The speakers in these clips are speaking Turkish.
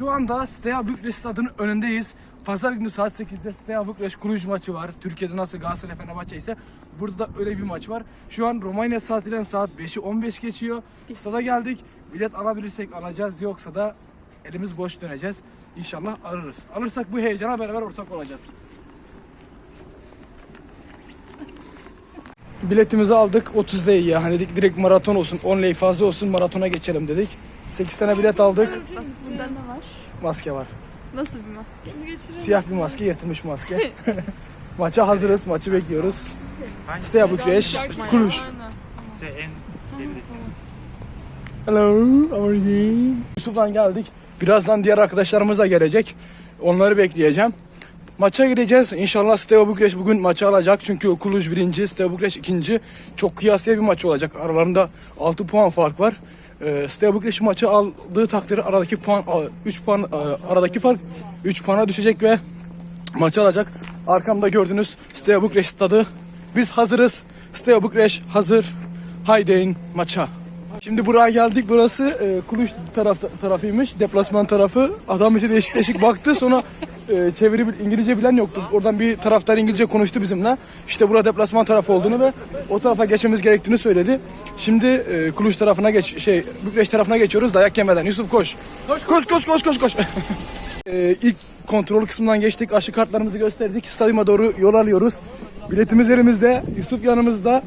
Şu anda Steaua Bükreş stadının önündeyiz. Pazar günü saat 8'de Steaua Bükreş Cluj maçı var. Türkiye'de nasıl Galatasaray Fenerbahçe ise burada da öyle bir maç var. Şu an Romanya saatiyle saat 5'i 15 geçiyor. Stada geldik. Bilet alabilirsek alacağız yoksa da elimiz boş döneceğiz. İnşallah alırız. Alırsak bu heyecana beraber ortak olacağız. Biletimizi aldık 30 liraya ya. Hani dedik direkt maraton olsun 10 liraya fazla olsun maratona geçelim dedik. 8 tane bilet aldık. Bak burada ne var? Maske var. Nasıl bir maske? Siyah bir maske, yırtılmış maske. Maça hazırız, maçı bekliyoruz. Steaua Bükreş, Cluj. Hello, how are you? Yusuf'tan geldik. Birazdan diğer arkadaşlarımız da gelecek. Onları bekleyeceğim. Maça gireceğiz. İnşallah Steaua Bükreş bugün maçı alacak. Çünkü Cluj birinci, Steaua Bükreş ikinci. Çok kıyasıya bir maç olacak. Aralarında 6 puan fark var. Ee, Steaua Bükreş maçı aldığı takdirde aradaki puan 3 puan e, aradaki fark 3 puana düşecek ve maçı alacak. Arkamda gördüğünüz Steaua Bükreş stadı. Biz hazırız. Steaua Bükreş hazır. Haydi maça. Şimdi buraya geldik. Burası e, Kuluş taraf, tarafıymış. Deplasman tarafı. Adam bize değişik değişik baktı. Sonra e, çeviri İngilizce bilen yoktu. Oradan bir taraftar İngilizce konuştu bizimle. İşte burada deplasman tarafı olduğunu ve o tarafa geçmemiz gerektiğini söyledi. Şimdi e, Kuluş tarafına geç şey Bükreş tarafına geçiyoruz. Dayak yemeden. Yusuf koş. Koş koş koş koş koş koş. e, ilk kontrol kısmından geçtik. Aşı kartlarımızı gösterdik. Stadyuma doğru yol alıyoruz. Biletimiz elimizde. Yusuf yanımızda.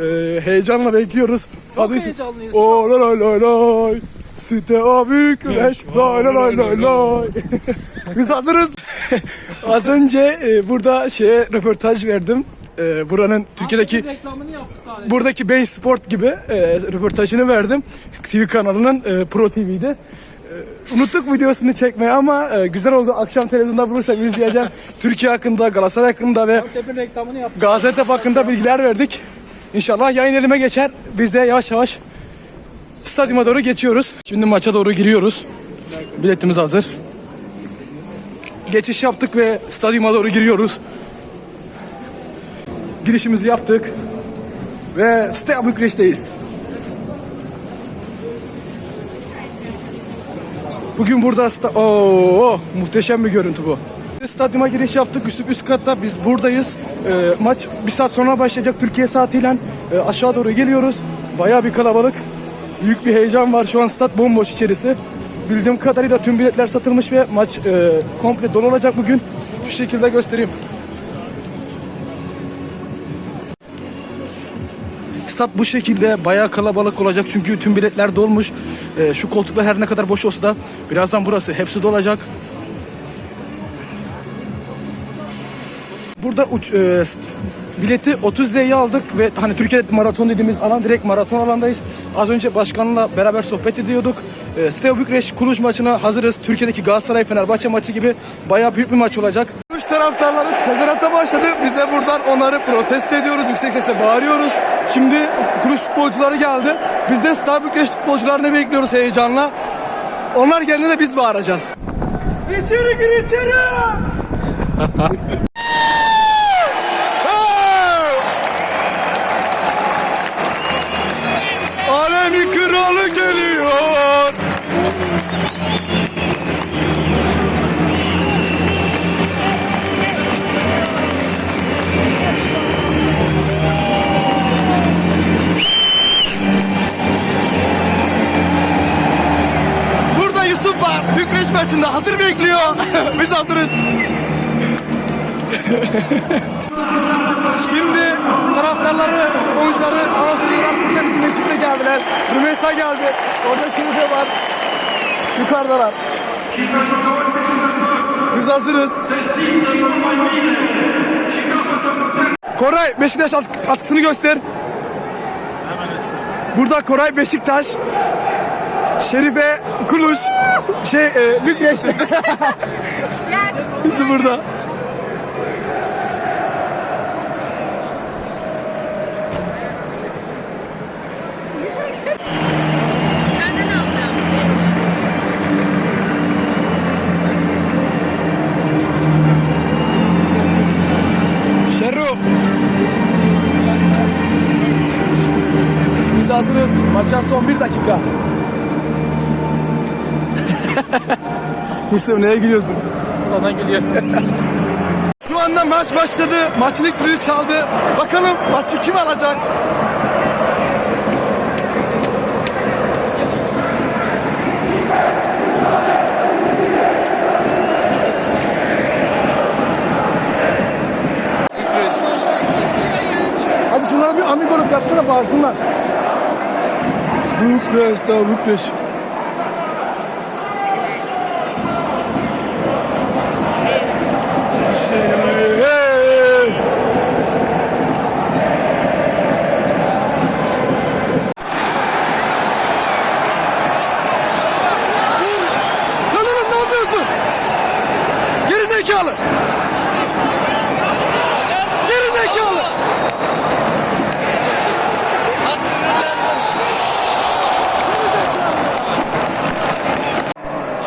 E, heyecanla bekliyoruz. Çok heyecanlıyız O la la la la. Site o büyük güneş. La la la la la. Biz hazırız. Az önce e, burada şeye röportaj verdim. E, buranın Türkiye'deki reklamını yaptı sadece. buradaki Bein Sport gibi e, röportajını verdim. TV kanalının e, Pro TV'de. E, unuttuk videosunu çekmeyi ama e, güzel oldu. Akşam televizyonda bulursam izleyeceğim. Türkiye hakkında, Galatasaray hakkında ve reklamını yaptı. Gaziantep hakkında bilgiler verdik. İnşallah yayın elime geçer. Biz de yavaş yavaş stadyuma doğru geçiyoruz. Şimdi maça doğru giriyoruz. Biletimiz hazır. Geçiş yaptık ve stadyuma doğru giriyoruz. Girişimizi yaptık. Ve Steaua Bükreş'teyiz. Bugün burada sta- Oo, muhteşem bir görüntü bu. Stadyuma giriş yaptık üst, üst katta biz buradayız. Ee, maç bir saat sonra başlayacak Türkiye saatiyle Ee, aşağı doğru geliyoruz. Bayağı bir kalabalık. Büyük bir heyecan var şu an stat bomboş içerisi. Bildiğim kadarıyla tüm biletler satılmış ve maç e, komple dolu olacak bugün. Şu şekilde göstereyim. Stat bu şekilde bayağı kalabalık olacak çünkü tüm biletler dolmuş. Ee, şu koltuklar her ne kadar boş olsa da birazdan burası hepsi dolacak. Burada uç, e, bileti 30 liraya aldık ve hani Türkiye'de maraton dediğimiz alan direkt maraton alandayız. Az önce başkanla beraber sohbet ediyorduk. E, Steaua Bükreş Kuluş maçına hazırız. Türkiye'deki Galatasaray Fenerbahçe maçı gibi bayağı büyük bir maç olacak. Kuluş taraftarları tezahürata başladı. Biz de buradan onları protesto ediyoruz. Yüksek sesle bağırıyoruz. Şimdi Kuluş futbolcuları geldi. Biz de Steaua Bükreş futbolcularını bekliyoruz heyecanla. Onlar geldiğinde de biz bağıracağız. İçeri gir içeri! başında hazır bekliyor. Biz hazırız. Şimdi taraftarları, oyuncuları, anonsörler burada bizim ekiple geldiler. Rümeysa geldi. Orada Şerife var. Yukarıdalar. Biz hazırız. Koray Beşiktaş at- atkısını göster. Burada Koray Beşiktaş. Şerife Kuluş. Şey e, Bükreş. Bizi burada. Şerru. Biz hazırız. Maça son bir dakika. Mustafa neye gidiyorsun? Sana geliyor. Şu anda maç başladı. Maçın ilk düdüğü çaldı. Bakalım maçı kim alacak? Hadi şunlara bir amigoluk yapsana bağırsınlar. Bükreş daha Bükreş. Zekalı. Geri zekalı.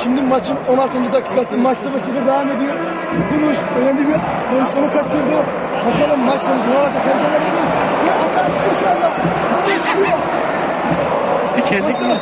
Şimdi maçın 16. dakikası maç 0-0 devam ediyor. Kuruş önemli bir pozisyonu kaçırdı. Bakalım maç sonucu ne olacak? Heyecanla bekliyoruz. Ve hata çıkıyor şu anda. Geçiyor. Sikerdik mi?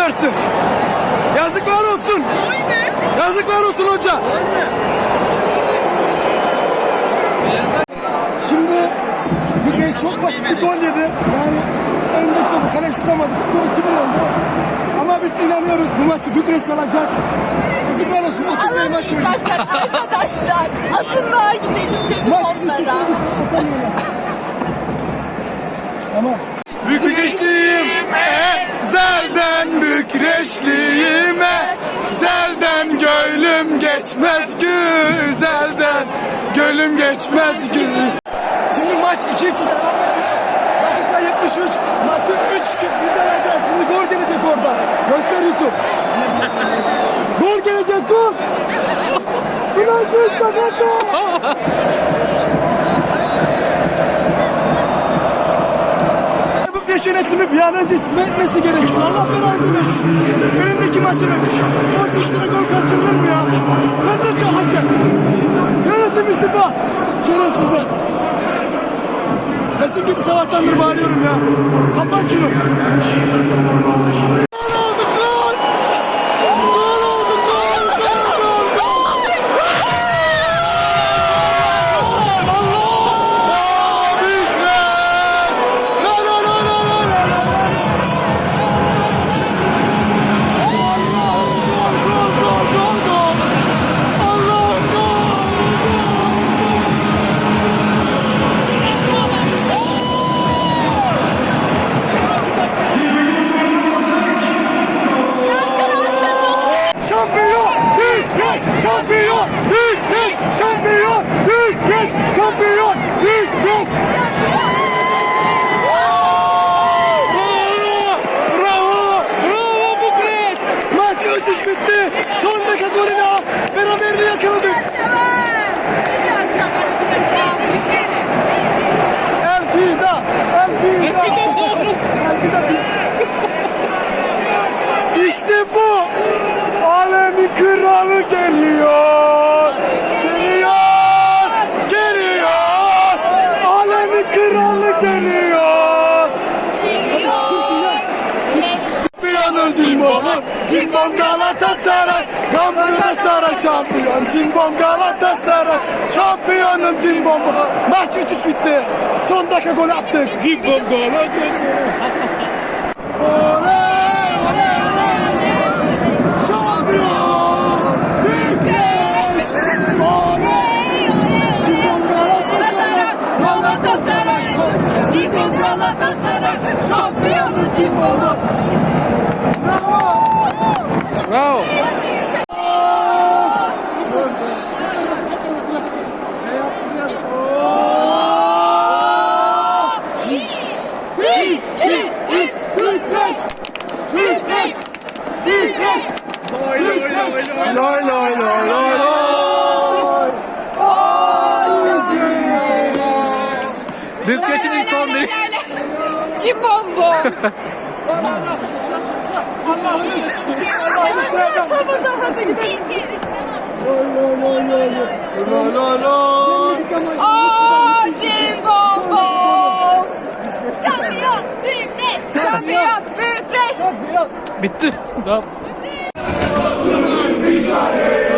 Versin. Yazıklar olsun. Yazıklar olsun hoca. Şimdi Bükreş çok basit bir gol yedi. Yani önde topu kale tutamadı. Skor 2 oldu. Ama biz inanıyoruz bu maçı Bükreş alacak. Yazıklar olsun 30 sayı maç oynadı. Arkadaşlar. Atın daha gidelim dedim Maç için onlara. sesini atamıyorlar. Tamam. Zelden bükreşliyime, zelden gölüm geçmez güzelden, gölüm geçmez gü. Şimdi maç 2-2 Dakika 73, maçı 3 biz alacağız. Şimdi gol gelecek orada. Göster Yusuf. gol gelecek gol. Ulan Mustafa gol. Bükreş yönetimi bir an önce istifa etmesi gerekiyor. Allah belanı versin. Önündeki maçın orada ikisine gol kaçırılır mı ya? Kaçırca hakem. Yönetim istifa. Şerefsizler. Resim gitti sabahtandır bağırıyorum ya. Kapat şunu. Cimbom Galatasaray Galatasaray şampiyon. Cimbom Galatasaray Şampiyonum Cimbom Maç 3-3 bitti. Son dakika gol attık. Cimbom Galatasaray. Allah'ını Allah'ını sevmem Lay lay lay Aa Cimbom bu Şampiyon Bükreş Şampiyon. Bükreş Bitti. Tamam. Mücadele